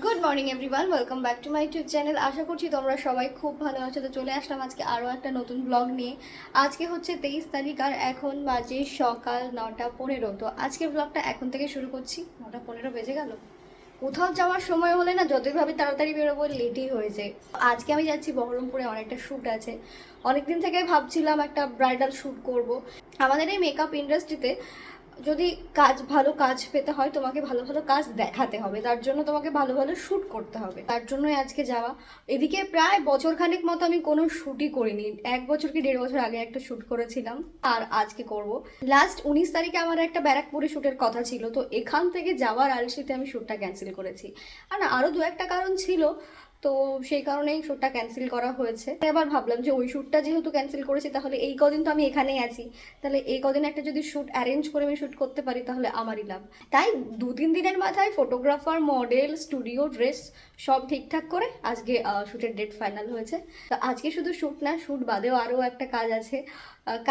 Good morning everyone welcome back to my YouTube channel আশা করছি তোমরা সবাই খুব ভালো আছো। তো চলে আসলাম আজকে আরও একটা নতুন ব্লগ নিয়ে। আজকে হচ্ছে তেইশ তারিখ আর এখন বাজে সকাল নটা পনেরো। তো আজকের ব্লগটা এখন থেকে শুরু করছি। নটা পনেরো বেজে গেল। কোথাও যাওয়ার সময় হলে না যতই ভাবে তাড়াতাড়ি বেরোবো, লেটই হয়ে যায়। আজকে আমি যাচ্ছি বহরমপুরে, অনেকটা শ্যুট আছে। অনেকদিন থেকে ভাবছিলাম একটা ব্রাইডাল শ্যুট করব। আমাদের এই মেকআপ ইন্ডাস্ট্রিতে যদি কাজ, ভালো কাজ পেতে হয়, তোমাকে ভালো ভালো কাজ দেখাতে হবে। তার জন্য তোমাকে ভালো ভালো শ্যুট করতে হবে। তার জন্যই আজকে যাওয়া। এদিকে প্রায় বছর খানেক মতো আমি কোনো শ্যুটই করিনি। এক বছর কি দেড় বছর আগে একটা শ্যুট করেছিলাম। আর আজকে করব। লাস্ট উনিশ তারিখে আমার একটা ব্যারাকপুরে শ্যুটের কথা ছিল। তো এখান থেকে যাওয়ার আলসিতে আমি শ্যুটটা ক্যান্সেল করেছি। আর আরও দু একটা কারণ ছিল। তো সেই কারণেই শ্যুটটা ক্যান্সেল করা হয়েছে। এবার ভাবলাম যে ওই শ্যুটটা যেহেতু ক্যান্সেল করেছি, তাহলে এই কদিন তো আমি এখানেই আছি। তাহলে এই কদিন একটা যদি শ্যুট অ্যারেঞ্জ করে আমি শ্যুট করতে পারি, তাহলে আমারই লাভ। তাই দু তিন দিনের মাথায় ফটোগ্রাফার মডেল স্টুডিও ড্রেস সব ঠিকঠাক করে আজকে শ্যুটের ডেট ফাইনাল হয়েছে। তো আজকে শুধু শ্যুট না শ্যুট বাদেও আরও একটা কাজ আছে।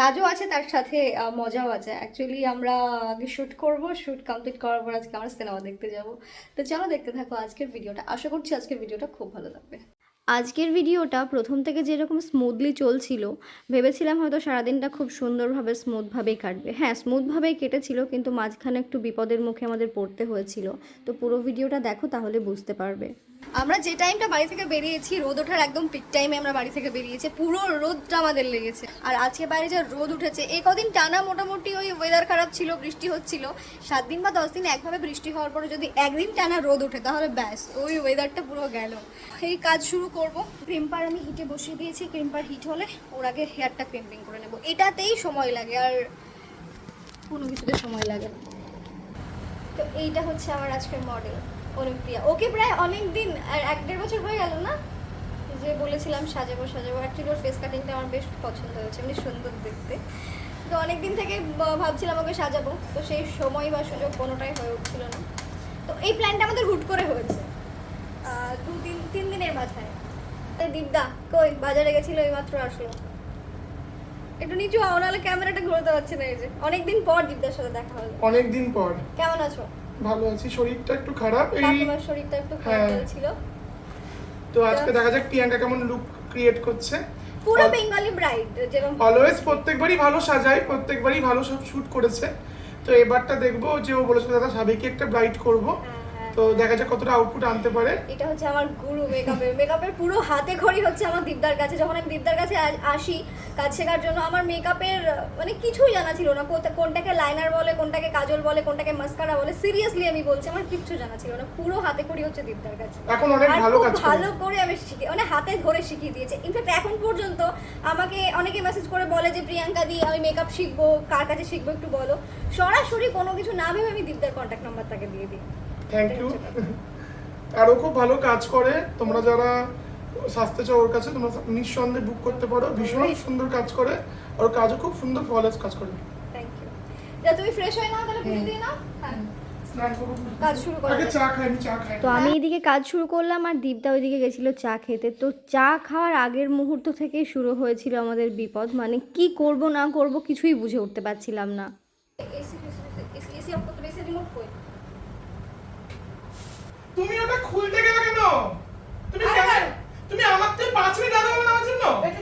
কাজও আছে, তার সাথে মজাও আছে। অ্যাকচুয়ালি আমরা আগে শ্যুট করব শ্যুট কমপ্লিট করার পর আজকে আমরা সিনেমা দেখতে যাব। তো চলো দেখতে থাকো আজকের ভিডিওটা আশা করছি আজকের ভিডিওটা খুব ভালো লাগবে। আজকের ভিডিওটা প্রথম থেকে যেরকম স্মুথলি চলছিল, ভেবেছিলাম হয়তো সারাদিনটা খুব সুন্দরভাবে স্মুথভাবেই কাটবে। হ্যাঁ স্মুথভাবেই কেটেছিল, কিন্তু মাঝখানে একটু বিপদের মুখে আমাদের পড়তে হয়েছিল। তো পুরো ভিডিওটা দেখো, তাহলে বুঝতে পারবে। আমরা যে টাইমটা বাড়ি থেকে বেরিয়েছি, রোদ ওঠার একদম পিক টাইমে আমরা বাড়ি থেকে বেরিয়েছি। পুরো রোদটা আমাদের লেগেছে। আর আজকে বাইরে যা রোদ উঠেছে এই কদিন টানা মোটামুটি ওই ওয়েদার খারাপ ছিল, বৃষ্টি হচ্ছিল। সাত দিন বা দশ দিন একভাবে বৃষ্টি হওয়ার পরে যদি একদিন টানা রোদ ওঠে, তাহলে ব্যাস, ওই ওয়েদারটা পুরো গেল। এই কাজ শুরু করব। ক্রিম্পার আমি হিটে বসিয়ে দিয়েছি। ক্রিম্পার হিট হলে ওর আগে হেয়ারটা ক্রিম্পিং করে নেব। এটাতেই সময় লাগে, আর কোনো কিছুতে সময় লাগে না। তো এইটা হচ্ছে আমার আজকের মডেল অনুপ্রিয়া। ওকে প্রায় অনেক দিন আর এক দেড় বছর হয়ে গেল না? যে বলেছিলাম সাজাবো সাজাবো। অ্যাকচুয়ালি ওর ফেস কাটিংটা আমার বেশ পছন্দ হয়েছে, এমনি সুন্দর দেখতে। তো অনেক দিন থেকে ভাবছিলাম ওকে সাজাবো, তো সেই সময় বা সুযোগ কোনোটাই হয়ে উঠছিল না। তো এই প্ল্যানটা আমাদের হুট করে হয়েছে। দু তিন তিন দিনের মাথায়। দীপদা, কই? বাজারে গেছিল এই মাত্র আসলো। একটু নিচু হও নাহলে ক্যামেরাটা ঘুরতে পারছি না এই যে। অনেকদিন পর দীপদার সাথে দেখা হলো। অনেক দিন পর। কেমন আছো? ভালো আছি শরীরটা একটু খারাপ এই কাকিমার শরীরটা একটু খারাপ হ্যাঁ। ছিল তো আজকে দেখা যাক প্রিয়াঙ্কা কেমন লুক ক্রিয়েট করছে। পুরো বেঙ্গলি ব্রাইড যেরকম অলওয়েজ প্রত্যেকবারই ভালো সাজায় প্রত্যেকবারই ভালো সব শুট করেছে। তো এবারটা দেখব যে ও বলেছিল দাদা সাবেকি একটা ব্রাইট করব। হ্যাঁ, তো দেখা যাক কতটা আউটপুট আনতে পারে। এটা হচ্ছে আমার গুরু মেকআপের মেকআপের পুরো হাতে খড়ি হচ্ছে আমার দীপদার কাছে। যখন আমি দীপদার কাছে আসি কাজ শেখার জন্য আমার মেকআপের মানে কিছুই জানা ছিল না। কোনটাকে লাইনার বলে কোনটাকে কাজল বলে কোনটাকে মাস্কারা বলে সিরিয়াসলি আমি বলছি আমার কিচ্ছু জানা ছিল না। পুরো হাতে খড়ি হচ্ছে দীপদার কাছে। এখন অনেক ভালো কাজ ভালো করে আমি শিখে মানে হাতে ধরে শিখিয়ে দিয়েছে। ইনফ্যাক্ট এখন পর্যন্ত আমাকে অনেকে মেসেজ করে বলে যে প্রিয়াঙ্কা দি আমি মেকআপ শিখব কার কাছে শিখব একটু বলো। সরাসরি কোনো কিছু না ভেবে আমি দীপদার কন্ট্যাক্ট নাম্বার তাকে দিয়ে দিই। থ্যাংক ইউ আর ও খুব ভালো কাজ করে। তোমরা যারা স্বাস্থ্য চাও ওর কাছে তোমরা নিঃসন্দেহে বুক করতে পারো। ভীষণ সুন্দর কাজ করে। ওর কাজও খুব সুন্দর ফলেস কাজ করে। থ্যাংক ইউ যা তুমি ফ্রেশ হয়ে নাও তাহলে পুজো দিয়ে নাও? হ্যাঁ। স্নান করব কাজ শুরু করা। আগে যাক। চা খাই আমি চা খাই। তো আমি এদিকে কাজ শুরু করলাম আর দীপদা ওইদিকে গেছিল চা খেতে। তো চা খাওয়ার আগের মুহূর্ত থেকেই শুরু হয়েছিল আমাদের বিপদ। মানে কি করব না করব কিছুই বুঝে উঠতে পারছিলাম না এসি এসি এসি অফ করতে এসি রিমোট কই তুমি ওটা খুলতে গেলে কেন? তুমি তুমি আমার থেকে পাঁচ মিনিট আগে বলে আমার জন্য?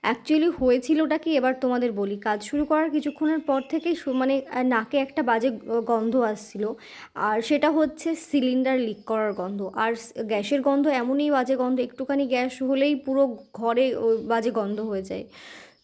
অ্যাকচুয়ালি হয়েছিলটা কি? এবার তোমাদের বলি। কাজ শুরু করার কিছুক্ষণের পর থেকেই শু- মানে নাকে একটা বাজে গন্ধ আসছিল। আর সেটা হচ্ছে সিলিন্ডার লিক করার গন্ধ। আর গ্যাসের গন্ধ এমনই বাজে গন্ধ একটুখানি গ্যাস হলেই পুরো ঘরে ওই বাজে গন্ধ হয়ে যায়।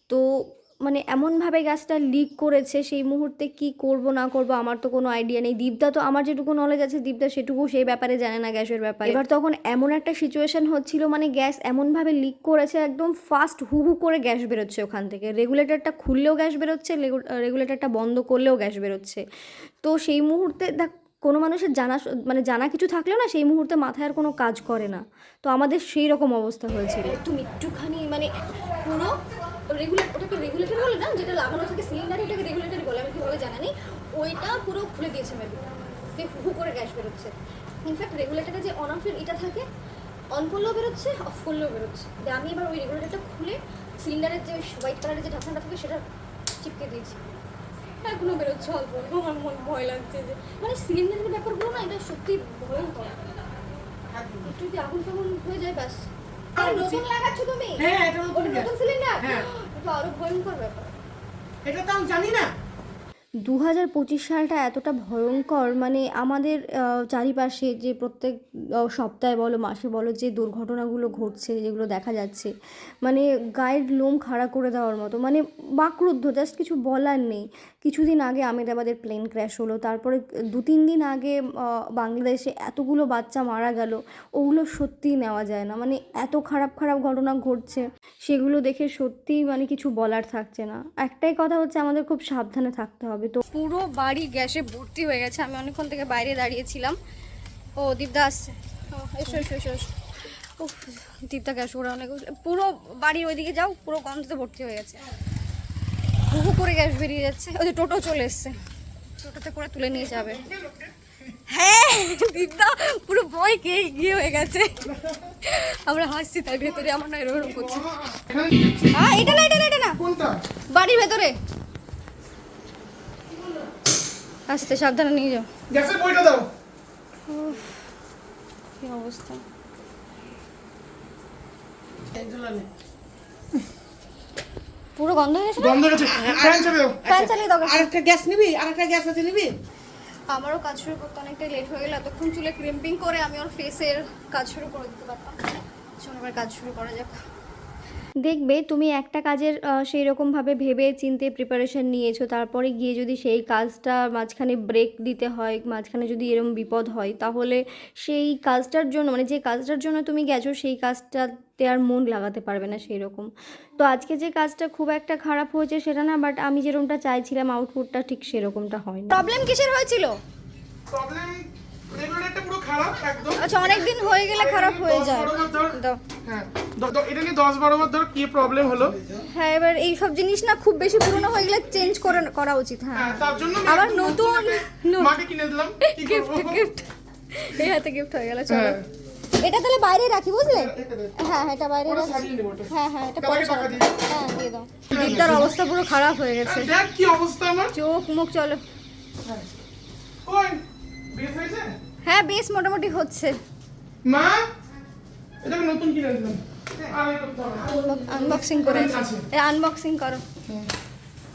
তো মানে এমনভাবে গ্যাসটা লিক করেছে সেই মুহূর্তে কি করব না করব আমার তো কোনো আইডিয়া নেই। দীপদা তো আমার যেটুকু নলেজ আছে দীপদা সেটুকু সেই ব্যাপারে জানে না গ্যাসের ব্যাপারে। এবার তখন এমন একটা সিচুয়েশন হচ্ছিল মানে গ্যাস এমনভাবে লিক করেছে একদম ফাস্ট হু হু করে গ্যাস বেরোচ্ছে ওখান থেকে। রেগুলেটরটা খুললেও গ্যাস বেরোচ্ছে রেগুলেটরটা বন্ধ করলেও গ্যাস বেরোচ্ছে। তো সেই মুহূর্তে দেখ কোনো মানুষের জানা মানে জানা কিছু থাকলেও না সেই মুহূর্তে মাথায় আর কোনো কাজ করে না। তো আমাদের সেই রকম অবস্থা হয়েছিল। তুমি একটুখানি মানে পুরো রেগুলেট ওটাকে রেগুলেটর বলে না, যেটা লাগানো থাকে সিলিন্ডারে ওটাকে রেগুলেটর বলে, আমি কি বলে জানা নেই। ওইটা পুরো খুলে দিয়েছে মেবি যে হু হু করে গ্যাস বেরোচ্ছে। ইনফ্যাক্ট রেগুলেটরে যে অন অফের এটা থাকে অন করলেও বেরোচ্ছে অফ করলেও বেরোচ্ছে। দিয়ে আমি এবার ওই রেগুলেটরটা খুলে সিলিন্ডারের যে হোয়াইট কালারের যে ঢাকনাটা থাকে, সেটা চিপকে দিয়েছি। এখনও বেরোচ্ছে অল্প অল্প। আমার মন ভয় লাগছে যে মানে সিলিন্ডারের ব্যাপারগুলো না, এটা সত্যি ভয়ঙ্কর। একটু যদি আগুন ফাগুন হয়ে যায়, ব্যাস। নতুন লাগাচ্ছ তুমি? হ্যাঁ, এটা নতুন নতুন সিলিন্ডার হ্যাঁ। তো আরও ভয়ঙ্কর ব্যাপার। এটা তো আমি জানি না। দু হাজার পঁচিশ সালটা এতটা ভয়ঙ্কর মানে আমাদের চারিপাশে যে প্রত্যেক সপ্তাহে বলো মাসে বলো যে দুর্ঘটনাগুলো ঘটছে যেগুলো দেখা যাচ্ছে মানে গায়ের লোম খাড়া করে দেওয়ার মতো মানে বাকরুদ্ধ জাস্ট কিছু বলার নেই। কিছুদিন আগে আমেদাবাদের প্লেন ক্র্যাশ হলো, তারপরে দু, তিন দিন আগে বাংলাদেশে এতগুলো বাচ্চা মারা গেল, ওগুলো সত্যিই নেওয়া যায় না। মানে এত খারাপ খারাপ ঘটনা ঘটছে, সেগুলো দেখে সত্যিই মানে কিছু বলার থাকছে না। একটাই কথা হচ্ছে আমাদের খুব সাবধানে থাকতে হবে। তো পুরো বাড়ি গ্যাসে ভর্তি হয়ে গেছে, আমি অনেকক্ষণ থেকে বাইরে দাঁড়িয়েছিলাম। ও দীপদা আসছে। এসো এসো এসো দীপদা গ্যাস ওরা অনেক, পুরো বাড়ির ওইদিকে যাও, পুরো গন্ধতে ভর্তি হয়ে গেছে। হু করে গ্যাস বেরিয়ে যাচ্ছে। ওই যে টোটো চলে এসছে। টোটোতে করে তুলে নিয়ে যাবে। হ্যাঁ দীপদা পুরো ভয় কে গিয়ে হয়ে গেছে। আমরা হাসছি তার ভেতরে আমার না এরকম করছে। হ্যাঁ এটা না এটা না এটা না। বাড়ির ভেতরে। আস্তে সাবধানে নিয়ে যাও। গ্যাসের বইটা দাও। কি অবস্থা। পুরো গন্ধ হয়ে গেছে? গন্ধ গেছে। ফ্যান চালিয়ে দাও। ফ্যান চালিয়ে দাও। আরেকটা গ্যাস নিবি? আরেকটা গ্যাস আছে নিবি? আমারও কাজ শুরু করতে অনেকটা লেট হয়ে গেল। এতক্ষণ চুলে ক্রিম্পিং করে আমি ওর ফেসের কাজ শুরু করে দিতে পারতাম। চলো এবার কাজ শুরু করা যাক। দেখবে তুমি একটা কাজের সেই রকমভাবে ভেবে চিনতে প্রিপারেশন নিয়েছো তারপরে গিয়ে যদি সেই কাজটা মাঝখানে ব্রেক দিতে হয় মাঝখানে যদি এরকম বিপদ হয় তাহলে সেই কাজটার জন্য মানে যে কাজটার জন্য তুমি গেছো সেই কাজটাতে আর মন লাগাতে পারবে না সেই রকম তো আজকে যে কাজটা খুব একটা খারাপ হয়েছে সেটা না বাট আমি যেরকমটা চাইছিলাম আউটপুটটা ঠিক সেরকমটা হয়নি। প্রবলেম কিসের হয়েছিল? প্রবলেম রেগুলেটরটা পুরো খারাপ একদম। আচ্ছা অনেক দিন হয়ে গেলে খারাপ হয়ে যায়। দাও। হ্যাঁ এটা নিয়ে দশ বারো বার ধর কি প্রবলেম হলো? হ্যাঁ এবার এই সব জিনিস না খুব বেশি পুরনো হয়ে গেলে চেঞ্জ করে করা উচিত হ্যাঁ। হ্যাঁ তার জন্য আবার নতুন একটা মাকে কিনে দিলাম। গিফট গিফট এই হাতে গিফট হয়ে গেল চলো। হ্যাঁ। এটা তাহলে বাইরে রাখি বুঝলে? হ্যাঁ হ্যাঁ এটা বাইরে রাখি। হ্যাঁ হ্যাঁ এটা পরে হ্যাঁ দিয়ে দাও। অবস্থা পুরো খারাপ হয়ে গেছে। দেখ কি অবস্থা আমার। চোখ মুখ চলো। হ্যাঁ। ওই বেশ হয়েছে? হ্যাঁ বেশ মোটামুটি হচ্ছে। মা? এটা নতুন কিনে দিলাম। আনবক্সিং করে আছে। আনবক্সিং করো।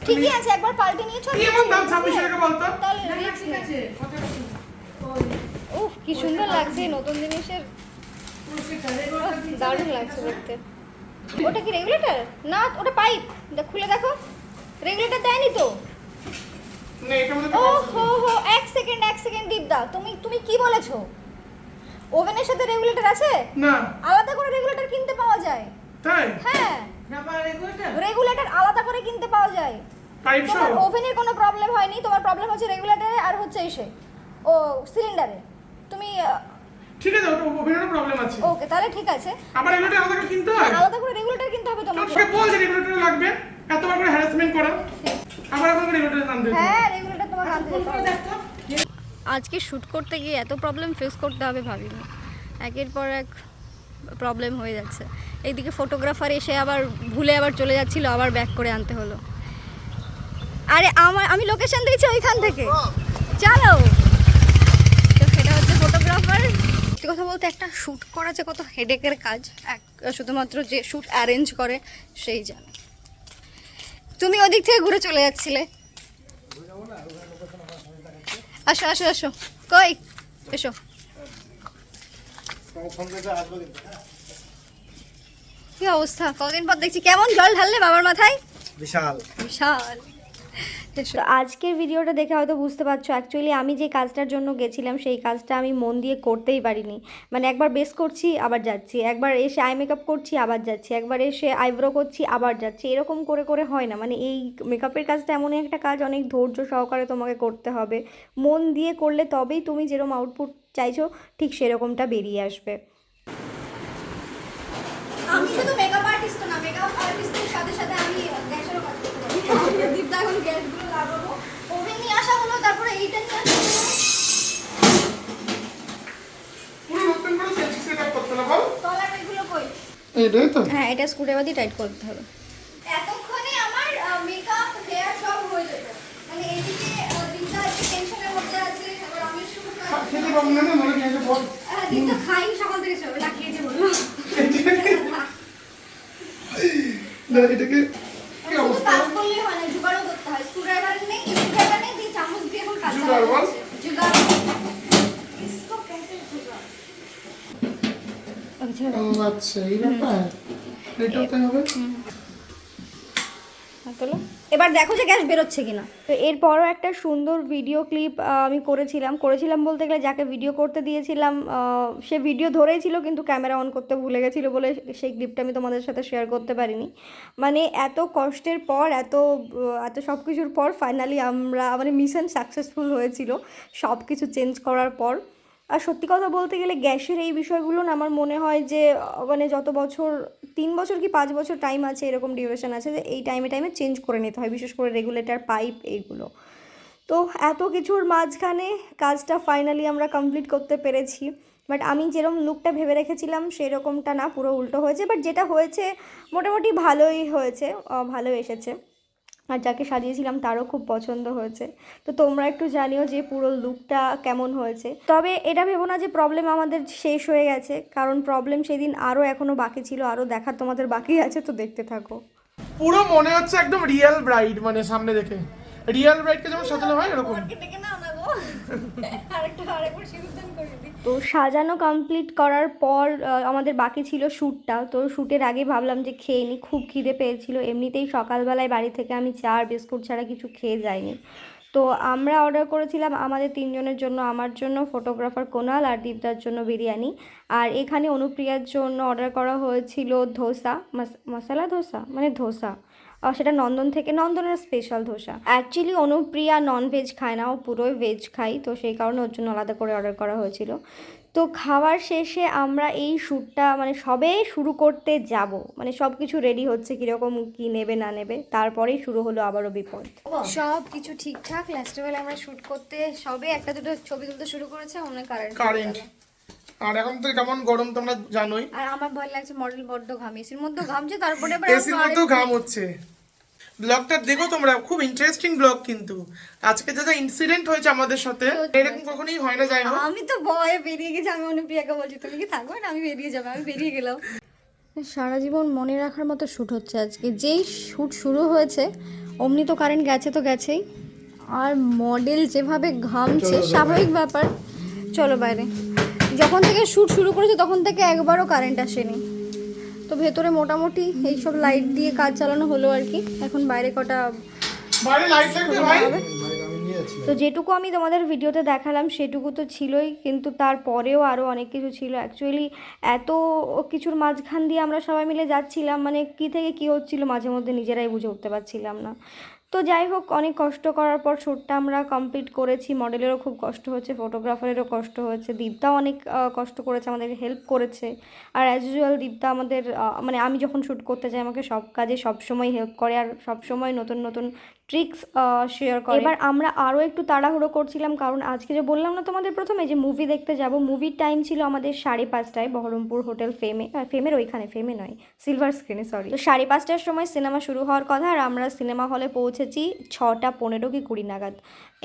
ঠিকই আছে একবার পাল্টে নিয়েছো? কি এমন দাম ছাব্বিশ টাকা বলতো? তাহলে risk নেই। উফ কি সুন্দর লাগছে নতুন জিনিসের। দারুণ লাগছে দেখতে। ওটা কি রেগুলেটর? না ওটা পাইপ। খুলে দেখো। রেগুলেটর দেয়নি তো? না এটা মধ্যে ও সেকেন্ড তুমি তুমি কি বলেছ? ওভেনের সাথে রেগুলেটর আছে? না। আলাদা করে রেগুলেটর কিনতে পাওয়া যায়। তাই? হ্যাঁ। রেগুলেটর আলাদা করে কিনতে পাওয়া যায়। তোমার ওভেনের কোনো প্রবলেম হয়নি? তোমার প্রবলেম হচ্ছে রেগুলেটরে আর হচ্ছে এসে। ও সিলিন্ডারে তুমি ঠিক আছে ওটা ওভেনেরও প্রবলেম আছে। ওকে তাহলে ঠিক আছে। আবার এগুলোটা আলাদা করে কিনতে হয়? আলাদা করে রেগুলেটর কিনতে হবে তোমাকে। তোকে বলছে রেগুলেটর লাগবে। এতবার করে হ্যারাসমেন্ট করা। আবার আবার রেগুলেটর আনতে হচ্ছে। হ্যাঁ রেগুলেটর তোমার আনতে যেতে হবে। আজকে শ্যুট করতে গিয়ে এত প্রবলেম ফেস করতে হবে ভাবিনি। একের পর এক প্রবলেম হয়ে যাচ্ছে। এইদিকে ফটোগ্রাফার এসে আবার ভুলে আবার চলে যাচ্ছিল, আবার ব্যাক করে আনতে হলো। আরে আমার, আমি লোকেশন দিয়েছি ওইখান থেকে। চলো তো সেটা হচ্ছে ফটোগ্রাফার সত্যি কথা বলতে একটা শ্যুট করা যে কত হেডেকের কাজ, এক, শুধুমাত্র যে শ্যুট অ্যারেঞ্জ করে, সেই জানে। তুমি ওদিক থেকে ঘুরে চলে যাচ্ছিলে। আসো আসো আসো। কই? এসো। কি অবস্থা? কদিন পর দেখছি কেমন জল ঢাললে বাবার মাথায়? বিশাল। বিশাল। তো আজকের ভিডিওটা দেখে হয়তো বুঝতে পারছ অ্যাকচুয়ালি আমি যে কাজটার জন্য গেছিলাম, সেই কাজটা আমি মন দিয়ে করতেই পারিনি। মানে একবার বেস করছি, আবার যাচ্ছি। একবার এসে আই মেকআপ করছি, আবার যাচ্ছি। একবার এসে আইব্রো করছি, আবার যাচ্ছি। এরকম করে করে হয় না। মানে এই মেকআপের কাজটা এমনই একটা কাজ, অনেক ধৈর্য সহকারে তোমাকে করতে হবে। মন দিয়ে করলে তবেই তুমি যেরকম আউটপুট চাইছো, ঠিক সেরকমটা বেরিয়ে আসবে আমি শুধু মেকআপ আর্টিস্ট না মেকআপ আর্টিস্টের সাথে সাথে আমি গ্যাসেরও কাজ করতে পারি দীপদা এখন গ্যাসগুলো লাগাবো। ওভেন নিয়ে আসা হলো তারপরে এইটা নিয়ে আসা হলো। পুরো নতুন করে সেটিং সেটআপ করতে না বল? তলার এগুলো কই? এইটাই তো। হ্যাঁ এটা স্ক্রুড্রাইভার দিয়ে টাইট করতে হবে। এতক্ষণে আমার মেকআপ হেয়ার সব হয়ে যেত। মানে এদিকে দীপদা একটু টেনশনের মধ্যে আছে এবার আমি শুরু খেতে পাবো না না মনে খেয়ে বল। দীপদা খাই সকাল থেকে ছিল না এটাকে আচ্ছা এই ব্যাপার এটাতে হবে। তোলো এবার দেখো যে গ্যাস বেরোচ্ছে কিনা। তো এরপরও একটা সুন্দর ভিডিও ক্লিপ আমি করেছিলাম। করেছিলাম বলতে গেলে যাকে ভিডিও করতে দিয়েছিলাম সে ভিডিও ধরেই ছিল কিন্তু ক্যামেরা অন করতে ভুলে গেছিল বলে সেই ক্লিপটা আমি তোমাদের সাথে শেয়ার করতে পারিনি। মানে এত কষ্টের পর এত এত সব কিছুর পর ফাইনালি আমরা মানে মিশন সাকসেসফুল হয়েছিল। সব কিছু চেঞ্জ করার পর। আর সত্যি কথা বলতে গেলে গ্যাসের এই বিষয়গুলো না আমার মনে হয় যে মানে যত বছর, তিন বছর কি পাঁচ বছর টাইম আছে এরকম ডিউরেশন আছে যে, এই টাইমে টাইমে চেঞ্জ করে নিতে হয়, বিশেষ করে রেগুলেটার পাইপ এইগুলো। তো এত কিছুর মাঝখানে কাজটা ফাইনালি আমরা কমপ্লিট করতে পেরেছি। বাট আমি যেরকম লুকটা ভেবে রেখেছিলাম, সেরকমটা না পুরো উল্টো হয়েছে। বাট যেটা হয়েছে, মোটামুটি ভালোই হয়েছে ভালো এসেছে। আর যাকে সাজিয়েছিলাম তারও খুব পছন্দ হয়েছে। তো তোমরা একটু জানিও যে পুরো লুকটা কেমন হয়েছে। তবে এটা ভেবো না যে প্রবলেম আমাদের শেষ হয়ে গেছে কারণ প্রবলেম সেদিন আরও এখনও বাকি ছিল আরও দেখার তোমাদের বাকি আছে তো দেখতে থাকো। পুরো মনে হচ্ছে একদম রিয়েল ব্রাইড মানে সামনে দেখে। রিয়েল ব্রাইডকে যেমন সাজানো হয় এরকম। আরেকটা আরেকবার সিঁদুরদান করে দিই তো সাজানো কমপ্লিট করার পর আমাদের বাকি ছিল শ্যুটটা। তো শ্যুটের আগে ভাবলাম যে খেয়ে নিই, খুব খিদে পেয়েছিল। এমনিতেই সকালবেলায় বাড়ি থেকে আমি চা আর বিস্কুট ছাড়া কিছু খেয়ে যাইনি। তো আমরা অর্ডার করেছিলাম আমাদের তিনজনের জন্য, আমার জন্য ফটোগ্রাফার কোনাল আর দীপদার জন্য বিরিয়ানি। আর এখানে অনুপ্রিয়ার জন্য অর্ডার করা হয়েছিল ধোসা মশলা ধোসা? মানে ধোসা। সেটা নন্দন থেকে নন্দনের special dosa. Actually Anupriya non veg খায় না ও পুরোই ভেজ খাই তো সেই কারণে ওর জন্য আলাদা করে অর্ডার করা হয়েছিল। তো খাওয়ার শেষে আমরা এই শ্যুটটা মানে সবে শুরু করতে যাব। মানে সব কিছু রেডি হচ্ছে কীরকম কী নেবে না নেবে তারপরেই শুরু হলো আবারও বিপদ। সব কিছু ঠিকঠাক লাস্টের বেলা আমরা শ্যুট করতে সবে একটা দুটো ছবি তুলতে শুরু করেছে অনেক কারেন্ট কারেন্ট আর এখন তো কেমন গরম তোমরা জানোই। আর আমার ভয় লাগছে মডেল বড্ড ঘাম এসির মধ্যে ঘামছে তারপরে আবার এসির মধ্যেও ঘাম হচ্ছে। ব্লগটা দেখো তোমরা খুব ইন্টারেস্টিং ব্লগ কিন্তু। আজকে যা যা ইনসিডেন্ট হয়েছে আমাদের সাথে এরকম কখনোই হয় না যাই হোক। আমি তো ভয়ে বেরিয়ে গেছি আমি অনুপ্রিয়াকে বলছি তুমি কি থাকবে না আমি বেরিয়ে যাব আমি বেরিয়ে গেলাম। সারা জীবন মনে রাখার মতো শ্যুট হচ্ছে আজকে। যেই শ্যুট শুরু হয়েছে অমনি তো কারেন্ট গেছে তো গেছেই। আর মডেল যেভাবে ঘামছে স্বাভাবিক ব্যাপার। চলো বাইরে যখন থেকে শ্যুট শুরু করেছে তখন থেকে একবারও কারেন্ট আসেনি। তো ভেতরে মোটামুটি এইসব লাইট দিয়ে কাজ চালানো হলো আর কি। এখন বাইরে কটা তো যেটুকু আমি তোমাদের ভিডিওতে দেখালাম সেটুকু তো ছিলই কিন্তু তারপরেও আরও অনেক কিছু ছিল। অ্যাকচুয়ালি এত কিছুর মাঝখান দিয়ে আমরা সবাই মিলে যাচ্ছিলাম মানে কী থেকে কী হচ্ছিল মাঝে মধ্যে নিজেরাই বুঝে উঠতে পারছিলাম না। তো যাই হোক, অনেক কষ্ট করার পর শ্যুটটা আমরা কমপ্লিট করেছি। মডেলেরও খুব কষ্ট হয়েছে ফটোগ্রাফারেরও কষ্ট হয়েছে দীপদাও অনেক কষ্ট করেছে, আমাদের হেল্প করেছে। আর অ্যাজ ইউজুয়াল দীপদা আমাদের মানে আমি যখন শ্যুট করতে যাই, আমাকে সব কাজে সবসময় হেল্প করে। আর সবসময় নতুন নতুন ট্রিক্স শেয়ার করে। এবার আমরা আরও একটু তাড়াহুড়ো করছিলাম কারণ আজকে যে বললাম না তোমাদের প্রথমে যে মুভি দেখতে যাব মুভির টাইম ছিল আমাদের সাড়ে পাঁচটায় বহরমপুর হোটেল ফেমে ফেমের ওইখানে ফেমে নয় সিলভার স্ক্রিনে সরি তো সাড়ে পাঁচটার সময় সিনেমা শুরু হওয়ার কথা আর আমরা সিনেমা হলে পৌঁছেছি ছটা পনেরো কি কুড়ি নাগাদ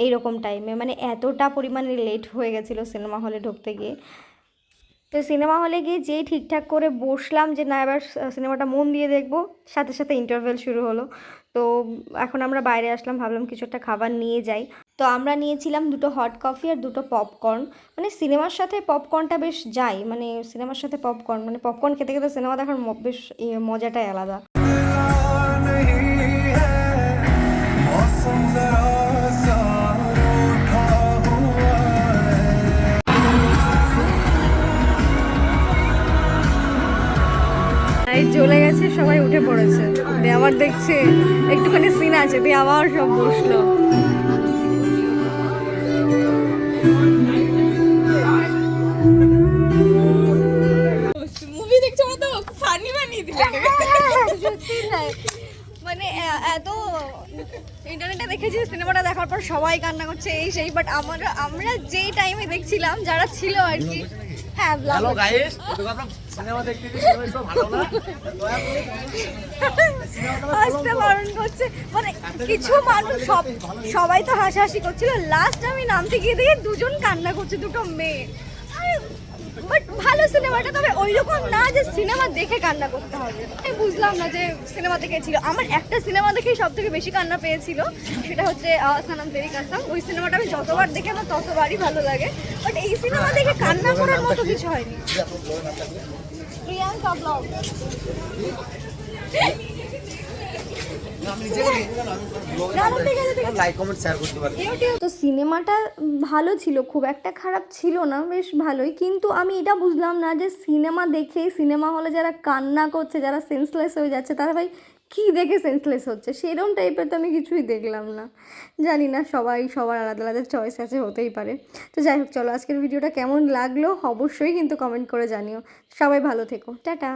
এইরকম টাইমে মানে এতটা পরিমাণে লেট হয়ে গেছিল সিনেমা হলে ঢুকতে গিয়ে। তো সিনেমা হলে গিয়ে যেই ঠিকঠাক করে বসলাম যে না এবার সিনেমাটা মন দিয়ে দেখব সাথে সাথে ইন্টারভেল শুরু হলো। তো এখন আমরা বাইরে আসলাম ভাবলাম কিছু একটা খাবার নিয়ে যাই। তো আমরা নিয়েছিলাম দুটো হট কফি আর দুটো পপকর্ন মানে সিনেমার সাথে পপকর্নটা বেশ যায় মানে সিনেমার সাথে পপকর্ন মানে পপকর্ন খেতে খেতে সিনেমা দেখার বেশ ইয়ে, মজাটাই আলাদা। জ্বলে গেছে সবাই উঠে পড়েছে। দিয়ে আবার দেখছে একটুখানি সিন আছে দিয়ে আবার সব বসল। মুভি দেখছ না তো ফানি বানিয়ে দিলে। সত্যি তাই। মানে এত ইন্টারনেটে দেখেছি সিনেমাটা দেখার পর সবাই কান্না করছে এই সেই বাট আমরা আমরা যেই টাইমে দেখছিলাম যারা ছিল আর কি হ্যাঁ সিনেমা দেখতে ভালো না? আসতে বারণ করছে। মানে কিছু মানুষ সব সবাই তো হাসাহাসি করছিল। লাস্ট আমি নামতে গিয়ে দেখি দুজন কান্না করছে দুটো মেয়ে। বাট ভালো সিনেমাটা তবে ওই রকম না যে সিনেমা দেখে কান্না করতে হবে। আমি বুঝলাম না যে সিনেমা দেখেছিল আমার একটা সিনেমা দেখেই সব থেকে বেশি কান্না পেয়েছিল সেটা হচ্ছে সানাম তেরি কাসাম। ওই সিনেমাটা আমি যতবার দেখি আমার ততবারই ভালো লাগে। বাট এই সিনেমা দেখে কান্না করার মতো কিছু হয়নি। তো সিনেমাটা ভালো ছিল, খুব একটা খারাপ ছিল না, বেশ ভালোই। কিন্তু আমি এটা বুঝলাম না যে সিনেমা দেখে সিনেমা হলে যারা কান্না করছে, যারা সেন্সলেস হয়ে যাচ্ছে, তারা ভাই কী দেখে সেন্সলেস হচ্ছে? সেরম টাইপের তো আমি কিছুই দেখলাম না। জানি না, সবাই, সবার আলাদা আলাদা চয়েস আছে, হতেই পারে। তো যাই হোক, চলো আজকের ভিডিওটা কেমন লাগল অবশ্যই কিন্তু কমেন্ট করে জানিও। সবাই ভালো থেকো। টাটা!